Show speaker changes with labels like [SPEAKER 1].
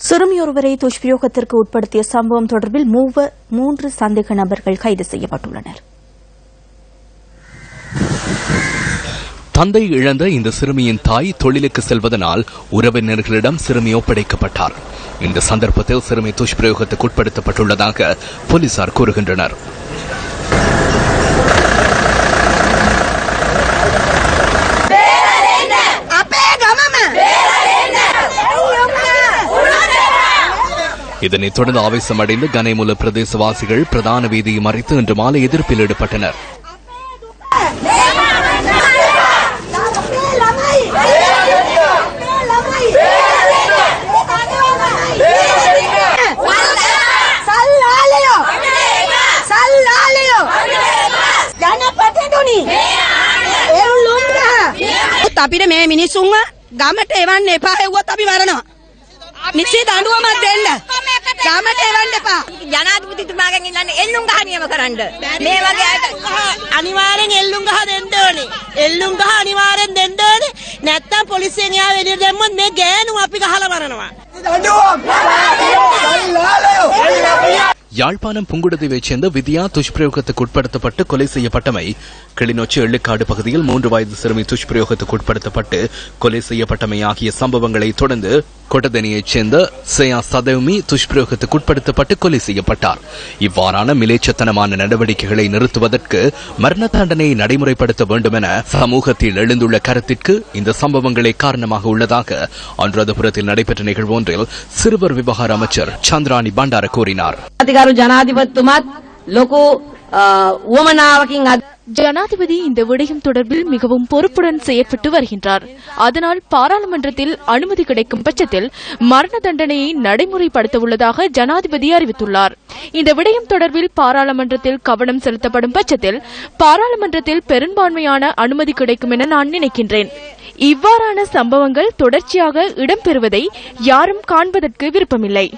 [SPEAKER 1] சிறுமியொருவரை துஷ்பிரயோகத்திற்கு உட்படுத்திய சம்பவம் தொடர்பில் மூவர் மூன்று சந்தேக நபர்கள் கைது செய்யப்பட்டுள்ளனர்.
[SPEAKER 2] தந்தை இழந்த இந்த சிறுமியின் தாய் தொழிலுக்கு செல்வதனால் உறவினர்களிடம் சிறுமி ஒப்படைக்கப்பட்டார். இந்த சந்தர்ப்பத்தில் சிறுமி துஷ்பிரயோகத்துக்கு உட்படுத்தப்பட்டுள்ளதாக போலீசார் கூறுகின்றனர். இதனைத் தொடர்ந்து ஆவேசமடைந்த கனைமுல பிரதேசவாசிகள் பிரதான வீதியை மறைத்து இன்று மாலை எதிர்ப்பில் ஈடுபட்டனர்
[SPEAKER 3] සල්ලාලයෝ සල්ලාලයෝ ජනපතිතුනි එවුලුම්ගහ
[SPEAKER 4] අපිට මේ මිනිස්සුන්ව ගමට එවන්න එපා හෙව්වොත් අපි මරනවා. නිසි දඬුවමක් දෙන්න. ගමට එවන්න එපා.
[SPEAKER 5] ජනාධිපතිතුමාගෙන් ඉල්ලන්නේ එල්ලුම් ගහ නියම කරන්න. මේ වගේ අයට
[SPEAKER 4] අනිවාර්යෙන් එල්ලුම් ගහ දෙන්න ඕනේ. එල්ලුම් ගහ අනිවාර්යෙන් දෙන්න ඕනේ. නැත්තම් පොලිසියෙන් එහා එළියට දැම්මොත් මේ ගෑනු අපි ගහලා මරනවා.
[SPEAKER 2] யாழ்ப்பாணம் புங்குடுதீவைச் சேர்ந்த வித்யா துஷ்பிரயோகத்துக்கு உட்படுத்தப்பட்டு கொலை செய்யப்பட்டமை கிளிநொச்சி எள்ளுக்காடு பகுதியில் மூன்று வயது சிறுமி துஷ்பிரயோகத்துக்கு உட்படுத்தப்பட்டு கொலை செய்யப்பட்டமை ஆகிய சம்பவங்களை தொடர்ந்து கொட்டதனியைச் சேர்ந்த சேயா சதவுமி துஷ்பிரயோகத்துக்குட்படுத்தப்பட்டு கொலை செய்யப்பட்டார். இவ்வாறான மிலேச்சத்தனமான நடவடிக்கைகளை நிறுத்துவதற்கு மரண தண்டனையை நடைமுறைப்படுத்த வேண்டும் என சமூகத்தில் எழுந்துள்ள கருத்திற்கு இந்த சம்பவங்களே காரணமாக உள்ளதாக அனுராதபுரத்தில் நடைபெற்ற நிகழ்வு ஒன்றில் சிறுவர் விவகார அமைச்சர் சந்திராணி பண்டார கூறினார்.
[SPEAKER 6] ஜனாதிபதி இந்த விடயம் தொடர்பில் மிகவும் பொறுப்புடன் செய்யப்பட்டு வருகின்றார். அதனால் பாராளுமன்றத்தில் அனுமதி கிடைக்கும் பட்சத்தில் மரண தண்டனையை நடைமுறைப்படுத்த உள்ளதாக ஜனாதிபதி அறிவித்துள்ளார். இந்த விடயம் தொடர்பில் பாராளுமன்றத்தில் கவனம் செலுத்தப்படும் பட்சத்தில் பாராளுமன்றத்தில் பெரும்பான்மையான அனுமதி கிடைக்கும் என நான் நினைக்கின்றேன். இவ்வாறான சம்பவங்கள் தொடர்ச்சியாக இடம்பெறுவதை யாரும் காண்பதற்கு விருப்பமில்லை.